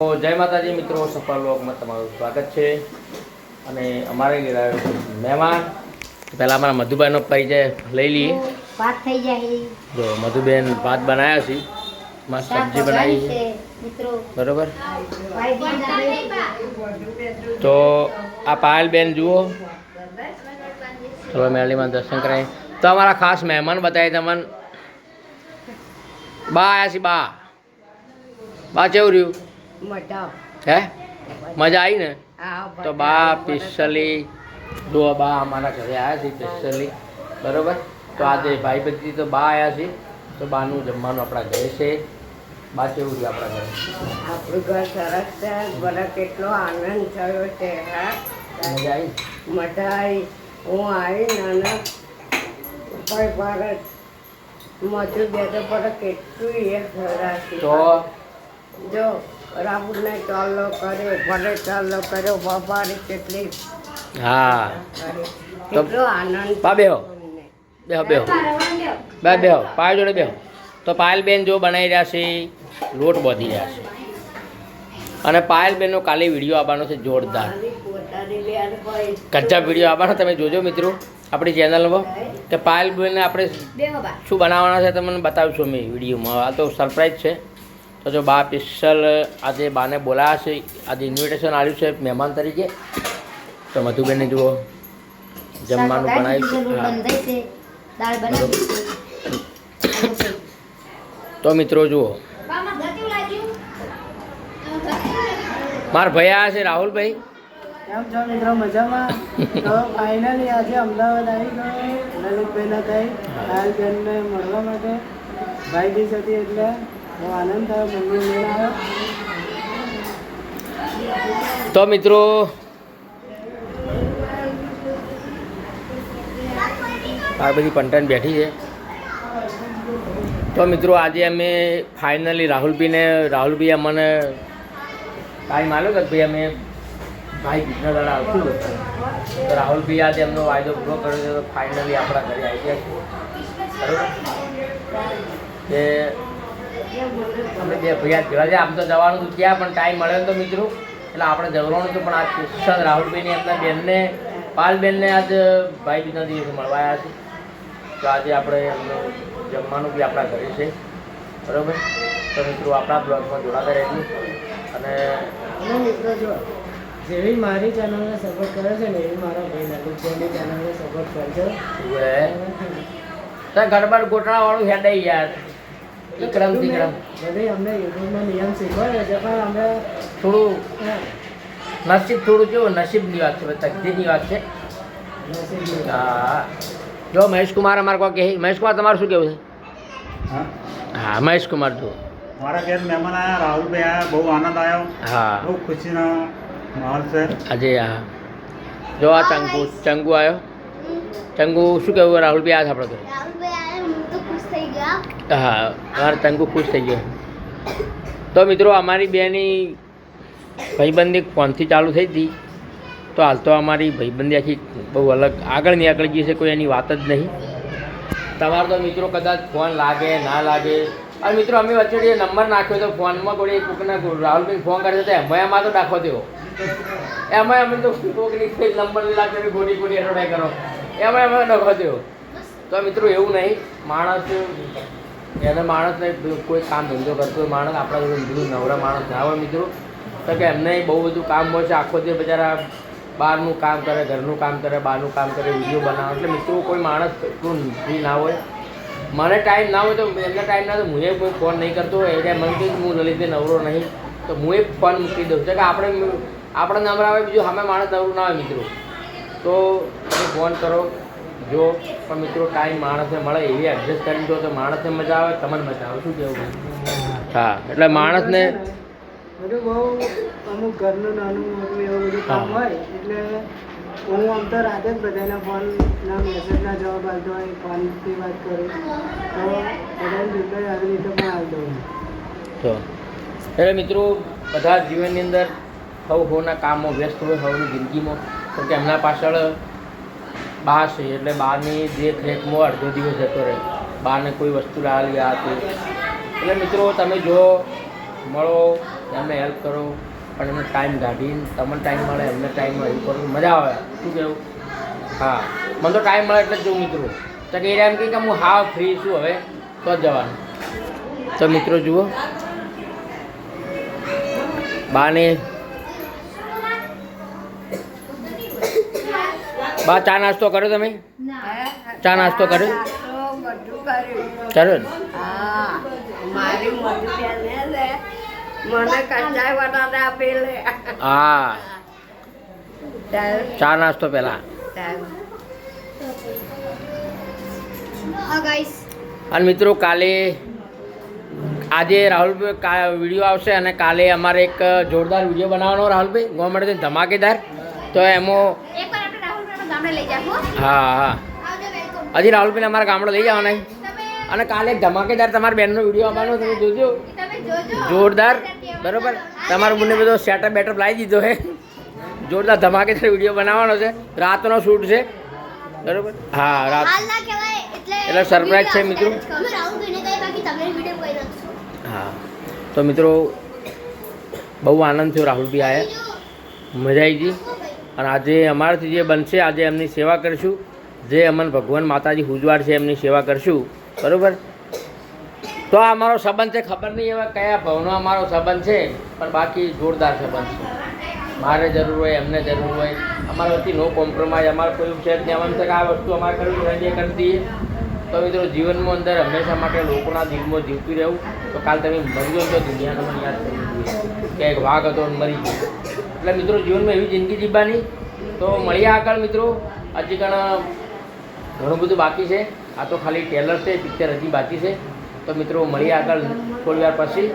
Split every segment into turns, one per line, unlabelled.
જય માતાજી મિત્રો સફળ લોકમાં તમારું સ્વાગત છે. અને અમારે મહેમાન. પહેલાં અમારા મધુભાઈનો પરિચય લઈ લઈએ.
વાત થઈ જાય.
જો મધુબેન ભાત બનાવ્યા છે. મસ્ત સબ્જી બનાવી છે. બરોબર? તો આ પાયલબેન જુઓ. ચલો મેળીમાં દર્શન કરાય. તો અમારા ખાસ મહેમાન બતાવી તમને. બા આવ્યા છે બા. બા કેવું રહ્યું? હે? મજા આવી ને? તો બા સ્પેશિયલી જો બા અમારા ઘરે આવ્યા છે સ્પેશિયલી. બરોબર? તો આજે ભાઈ બધી તો બા આવ્યા છે. તો બાનું જમવાનું આપણા ઘરે છે. બા કેવું છે આપણા ઘરે?
આપણું ઘર સરસ છે. મને કેટલો આનંદ થયો છે હા.
મજા આવી
મઠાઈ હું આવી નાના ઉપર ભારત મજૂર બે તો પર કેટલું એ ખરાશી
તો?
જો રાહુલને ચાલો કર્યો ભલે ચાલો કર્યો બાપાને કેટલી
હા. તો-
કેટલો આનંદ
બા બેહો. બેહો બેહો બે બેહો પાય જોડે બેહો તો પાયલબેન જો બનાવી રહ્યા છે લોટ બાંધી રહ્યા છે. અને પાયલબેનનો કાલે વીડિયો આવવાનો છે જોરદાર. કચ્ચા વીડિયો આવવાનો તમે જોજો મિત્રો આપણી ચેનલમાં કે પાયલબેનને આપણે શું બનાવવાના છે તમને બતાવીશું અમે વિડીયોમાં. આ તો સરપ્રાઈઝ છે. તો જો બા સ્પેશિયલ આજે બાને બોલાયા છે આજે ઇન્વિટેશન આવ્યું છે મહેમાન તરીકે. તો મધુબેન જુઓ જમવાનું બનાવ્યું છે. તો મિત્રો જુઓ. મારા ભાઈ આવ્યા છે રાહુલભાઈ.
કેમ છો મિત્રો? મજામાં? તો ફાઇનલી આજે અમદાવાદ આવી ગયો. લલિતભાઈના પાયલબેનને મળવા માટે ભાઈ બીજ હતી એટલે
તો મિત્રો, આ બધી પંટન બેઠી છે. તો મિત્રો, આજે અમે ફાઇનલી રાહુલભાઈને રાહુલભાઈ અમને ટાઈમ આવ્યો કે ભાઈ અમે ભાઈ બીજના દાડા આવશું તો રાહુલભાઈ આજે એમનો વાયદો પૂરો કર્યો છે, તો ફાઇનલી આપણા ઘરે આવી ગયા છે. બરાબર? કે અમે બે ભૈયા ભેગા છે. આમ તો જવાનું હતું ત્યાં પણ ટાઈમ મળે તો મિત્રો. એટલે આપણે જવાનું હતું પણ આજ સ્પેશિયલ રાહુલભાઈને એમના બેનને પાલબેનને આજ ભાઈ બીજા દિવસે મળવા આવ્યા છે. તો આજે આપણે એમનું જમવાનું બી આપણા ઘરે છે. બરાબર? તો મિત્રો આપણા બ્લોગમાં જોડાતા રહેજો. અને
મિત્રો જો જેવી મારી ચેનલને સપોર્ટ કરે છે ને એવી મારા ભાઈ લલિતભાઈની ચેનલને સપોર્ટ કરજો.
ગડબડ ગોટણા વાળું હેડે યાર. વિક્રમ વિક્રમ
બધી અમને યુટ્યુબમાં નિયમ શીખવાડે છે પણ અમે
થોડું નસીબ થોડું કેવું નસીબની વાત છે તકદીરની વાત છે. હા. જો મહેશ કુમાર અમારે કોઈ કહે મહેશ કુમાર તમારું શું કેવું છે?
હા?
મહેશકુમાર મહેશ કુમાર જુઓ.
મારા ઘેર મહેમાન આવ્યા રાહુલભાઈ આવ્યા બહુ આનંદ આવ્યો
હા.
બહુ ખુશીનો માહોલ છે.
આજે હા. જો આ ચંગુ ચંગુ આવ્યો ચંગુ શું કહેવું રાહુલભાઈ આવ્યા છે આપણે તો
રાહુલભાઈ આયા હું તો ખુશ થઈ ગયા
હા, મારો તંકુ ખુશ થઈ ગયો. તો મિત્રો, અમારી બેની ભાઈબંધી ફોનથી ચાલુ થઈ હતી. તો હાલ તો અમારી ભાઈબંધી આખી બહુ અલગ આગળ નીકળી ગઈ છે કોઈ એની વાત જ નહીં. તમારો તો મિત્રો કદાચ ફોન લાગે, ના લાગે. અને મિત્રો, અમે વચ્ચે નંબર નાખ્યો તો ફોનમાં, કોઈ કોકના રાહુલભાઈ ફોન કરે તો એમાં એમાં તો નાખો દેવો એમાં અમે તો કોકની નંબર નહીં લાગતો ગોડી ગોડી એડવર્ટાઈ કરો. એમાં એમાં નાખો દેવો તો મિત્રો, એવું નહીં. માણસ એને માણસને કોઈ કામ ધંધો કરતો માણસ આપણા જોડે બીજું નવરા માણસ ના હોય મિત્રો. તો કે એમને બહુ બધું કામ હોય છે, આખો દિવસ બજારા બહારનું કામ કરે, ઘરનું કામ કરે, બહારનું કામ કરે, વીડિયો બનાવે. એટલે મિત્રો, કોઈ માણસ એટલું ફ્રી ના હોય. મને ટાઈમ ના હોય તો એમના ટાઈમ ના તો હું એ કોઈ ફોન નહીં કરતો. એટલે મને કહ્યું હું લલિતે નવરો નહીં. તો હું એ ફોન મૂકી દઉં. છું કે આપણે આપણે નવરા આવે બીજું સામે માણસ નવરું ના હોય મિત્રો. તો ફોન કરો. જો પણ મિત્રો ટાઈમ માણસને મળે એવી એડજસ્ટ કરી દો તો માણસને મજા આવે તમને મજા આવે. શું કહેવું હા એટલે માણસને
બધું બહુ અમુક ઘરનું નાનું મોટું એવું બધું કામ હોય એટલે હું આમ તો રાતે જ બધાના ફોનના મેસેજના જવાબ આપતો હોય ફોનથી વાત કરું તો બધાને રિપ્લાય આવી રીતે પણ આપતો
તો. એટલે મિત્રો બધા જીવનની અંદર સૌ સૌના કામમાં વ્યસ્ત હોય સૌની જિંદગીમાં. તો કે એમના પાછળ બા છે, એટલે બહારની દેખરેખમાં અડધો દિવસ જતો રહે. બહારને કોઈ વસ્તુ લાવી આ હતી એટલે મિત્રો, તમે જો, મળો, એમને હેલ્પ કરો, પણ એમને ટાઈમ કાઢીને, તમને ટાઈમ મળે, એમને ટાઈમ મળે, એવું મજા આવે. શું કહેવું હા. મને તો ટાઈમ મળે એટલે જ જોઉં મિત્રો. તો કે એમ કહે કે હું હા ફ્રી છું હવે, તો જ જવાનું. તો મિત્રો જુઓ. બાને બા ચા નાસ્તો કર્યો તમે? ચા નાસ્તો કર્યો?
તો કર્યો.
ને?
હા.
ચા નાસ્તો
ગાઈસ
અને મિત્રો કાલે આજે રાહુલભાઈ વીડિયો આવશે અને કાલે અમારે એક જોરદાર વીડિયો બનાવવાનો રાહુલભાઈ. ગવર્મેન્ટ ધમાકેદાર. તો એમાં
ગામડે લઈ જાઓ હા.
હા હજી રાહુલભાઈને અમારા ગામડે લઈ જવાના અને કાલે ધમાકેદાર તમારા બેનનો વીડિયો આવવાનો તમે જોજો. જોરદાર. બરોબર. તમારું બંને બધો સેટઅપ બેટઅપ લાવી દીધો છે. જોરદાર ધમાકેદાર વીડિયો બનાવવાનો છે. રાતનો શૂટ છે. બરોબર. હા રાત.
એટલે
સરપ્રાઇઝ છે મિત્રો. હા. તો મિત્રો બહુ આનંદ થયો રાહુલભાઈ આયા. મજા આવી ગઈ. અને આજે અમારાથી જે બનશે, આજે એમની સેવા કરીશું. જે અમન ભગવાન માતાજી હુજવાડ છે, એમની સેવા કરશું. બરાબર? તો આ અમારો સંબંધ છે, ખબર નહીં એવા કયા ભવનો અમારો સંબંધ છે, પણ બાકી જોરદાર સંબંધ છે. મારે જરૂર હોય, એમને જરૂર હોય. અમારા વતી નો કોમ્પ્રોમાઇઝ અમારે કોઈ છે જ નહીં. આમ આ વસ્તુ અમારે કરવી હોય એ કરી દઈએ. તો મિત્રો, જીવનમાં અંદર હંમેશા માટે લોકોના દિલમાં જીવતું રહેવું. તો કાલ તમે મરી જાઓ તો દુનિયાને પણ યાદ કરવું જોઈએ કે એક વાઘ હતો મરી ગયો. એટલે મિત્રો જીવનમાં એવી જિંદગી જીવવાની તો મળીએ આગળ મિત્રો. હજી ઘણા ઘણું બધું બાકી છે. આ તો ખાલી ટેલર છે પિક્ચર હજી બાકી છે. તો મિત્રો મળીએ આગળ થોડી વાર પછી.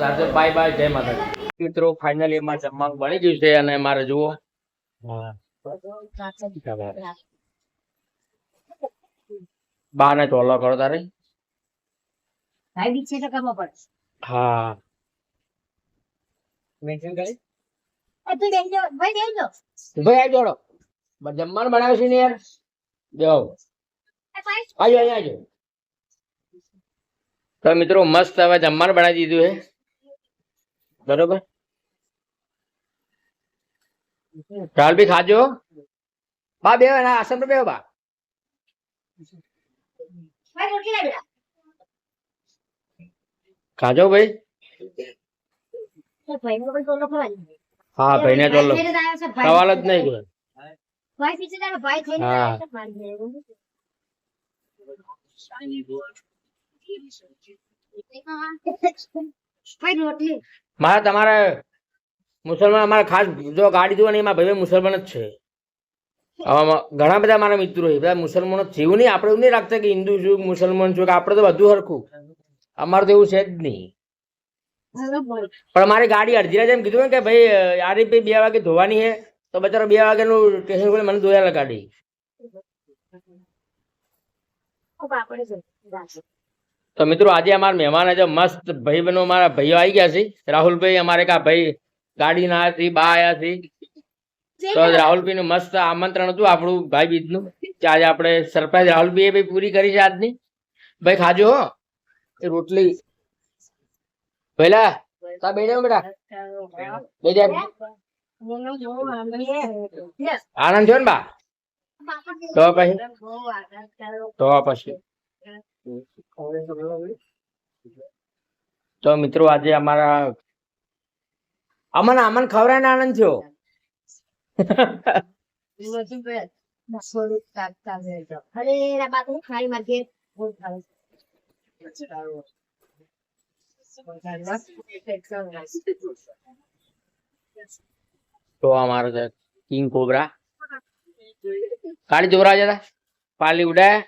રાત્રે બાય બાય જય માતાજી. મિત્રો ફાઇનલી એમાં જમવાનું બની ગયું છે અને મારે જુઓ. બાને ચોલો કરો તારે? હા.
મેન્શન છે ભાઈ
આવી જોડો. જમવાનું બનાવે છે ને યાર? જાઓ આજો અહીંયા આજો. તો મિત્રો મસ્ત હવે જમવાનું બનાવી દીધું હે બરોબર? ચાલ બી ખાજો. બા બે આસન પર બે બા.
ભાઈ.
ખાજો ભાઈ.
એ
હા
ભાઈ ને તો
સવાલ જ નહીં કોઈ
ભાઈ પીછે તારો ભાઈ થઈને
હા.
આવ્યો છે, મારી રોટલી.
મારે તમારે મુસલમાન અમારે ખાસ જો ગાડી જોવાની એમાં ભાઈ મુસલમાન જ છે. ઘણા બધા મારા મિત્રો બધા મુસલમાનો જેવું નહીં આપણે એવું નહીં રાખતા કે હિન્દુ છું મુસલમાન છું કે આપણે તો બધું સરખું અમારે તો એવું છે જ નહીં. પણ મારી ગાડી અડધી રાતે એમ કીધું ને કે ભાઈ ભાઈ બે વાગે ધોવાની છે તો બચારો બે વાગ્યાનું સ્ટેશન પર મને ધોયા ગાડી. તો મિત્રો આજે અમારા મહેમાન આજે મસ્ત ભાઈ બનો અમારા ભાઈઓ આવી ગયા છે. રાહુલભાઈ અમારે કા ભાઈ ગાડી ના હતી બા આયા છે. તો રાહુલભાઈ નું મસ્ત આમંત્રણ હતું આપણું ભાઈ બીજનું કે આજે આપણે સરપ્રાઈઝ રાહુલભાઈ ભાઈ પૂરી કરી છે આજની. ભાઈ ખાજો હો. એ રોટલી પહેલા તા બેડે બેટા બેજા આનંદ થયો ને બા? તો પછી? તો પછી. તો મિત્રો આજે અમારા અમન અમન ખવડાવીને આનંદ થયો.
હરે બાપુ ખાઈ ખાઈ.
તો અમારો છે કિંગ કોબરા. ગાડી જોરા જતા. પાલી ઉડાય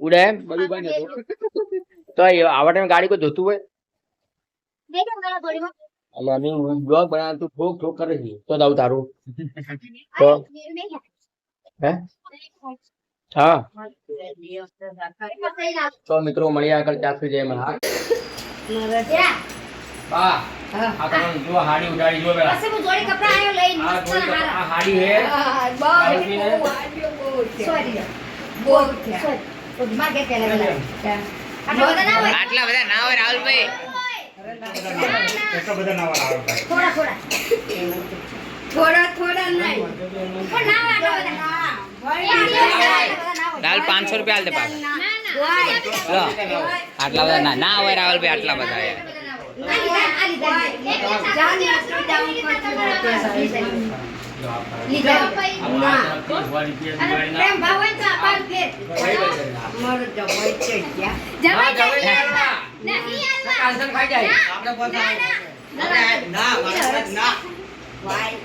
ઉડે બધું બંધ. તો આવા ટાઈમ ગાડી કોઈ ધોતું હોય? એટલે બ્લોગ બનાવ તું ઠોક ઠોક કરે તો દાવ તારું. હે? હા. તો મિત્રો મળીએ આગળ. ચાલતું જય મહા
જા.
બા આ તમને જો હાડી ઉડાડી જો પેલા
પછી હું જોડી કપડાં આયો લઈને મસ્ત હારા.
આ હાડી હે
બહુ બહુ
સોરી.
બહુ
સોરી. માગે પહેલા પહેલા. આટલા બધા ના હોય.
આટલા બધા ના હોય રાહુલભાઈ
થોડા થોડા
થોડા થોડા નહીં
પણ ના આટલા બધા. એ આટલા બધા ના હોય.
લાલ પાંચસો રૂપિયા હાલ દે પાછા આટલા બધા ના ના હોય રાહુલભાઈ આટલા બધા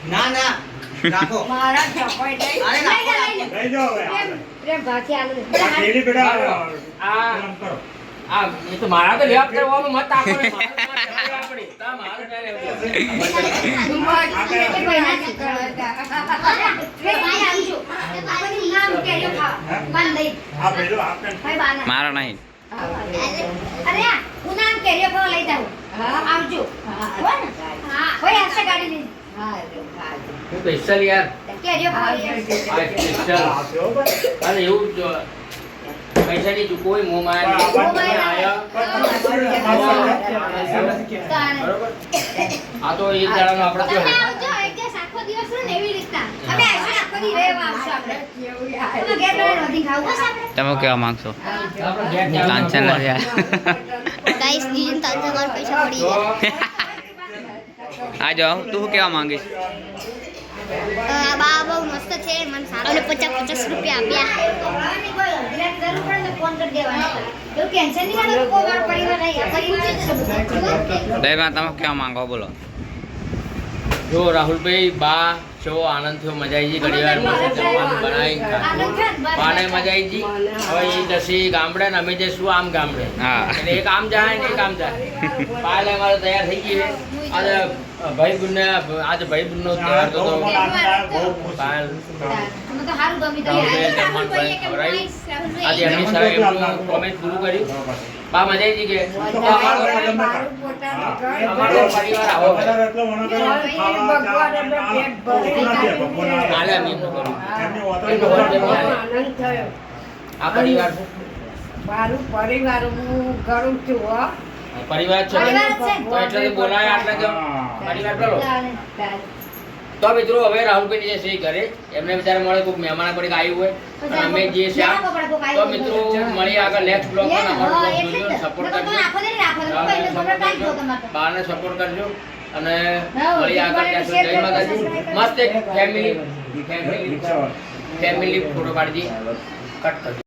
ના. ના, ઈ હાલવા.
કાંસન ખાઈ જાય.
ના, ના, ના.
મારા જમાઈ નહીં
લઈ
જાઓ
પ્રેમ, ભાવથી આલુ.
પેલી બેટા
આ
કરો
આ એ તો મારા તો લેવા કરવાનું મત આપો. મારે
નહીં
અરે હું નામ કેરીઓ લઈ જાઉં. આવજો. હા. કોઈ હશે ગાડી લઈને.
હું સ્પેશિયલ યાર. અને એવું જો પૈસાની માયા નહીં.
મોં માયા
આયા.
તાણે.
બરોબર? આ તો એક દાડાનો આપણો.
આવજો આખો દિવસ ને એવી રીતના. અમે આખો દી રહેવા આવશું આપણે. તમે ઘેર બેઠા ખાવું આપણે.
તમે કેવા માંગશો? કાંચન
ગાઈસ દીદી માર પૈસા પડી
તો
આ જાઓ તું શું કેવા માંગીશ?
બા બહુ મસ્ત છે મને અને પચાસ પચાસ રૂપિયા આપ્યા.
દયમાં તમે કેવા માંગો? બોલો.
જો રાહુલભાઈ બા છો આનંદ થયો મજા આવી ગઈ ઘડી વાર મસ્ત જમવાનું બનાવી. બાને મજા આવી ગઈ. હવે એ જશે ગામડે ને અમે જઈશું આમ ગામડે.
હા.
એટલે એક આમ જાય ને એક આમ જાય. પાયલ અમારે તૈયાર થઈ ગઈ છે. આજે ભાઈ બુન આજે ભાઈ બુનનો તહેવાર તો. આજે એમની સાથે એમનું કોમેન્ટ પૂરું કર્યું. બા મજા આવી કે? અમારો પરિવાર
આ
અમે એમનું કર્યું. પરિવાર
મારું પરિવાર હું કરું છું
પરિવાર છે. તો એટલે બોલાય આટલે તો પરિવાર કરો તો મિત્રો હવે રાહુલભાઈ જે સહી કરે એમને બિચારા મળે કોઈક મહેમાન પડી આવ્યું હોય. અમે જે છે તો મિત્રો મળી આગળ નેક્સ્ટ બ્લોગમાં અમારો બ્લોગ જોજો સપોર્ટ કરજો. બાને સપોર્ટ કરજો. અને મળી આગળ ત્યાં સુધી જય માતાજી મસ્ત એક ફેમિલી ફેમિલી ફેમિલી ફોટો પાડજી. કટ કરજો.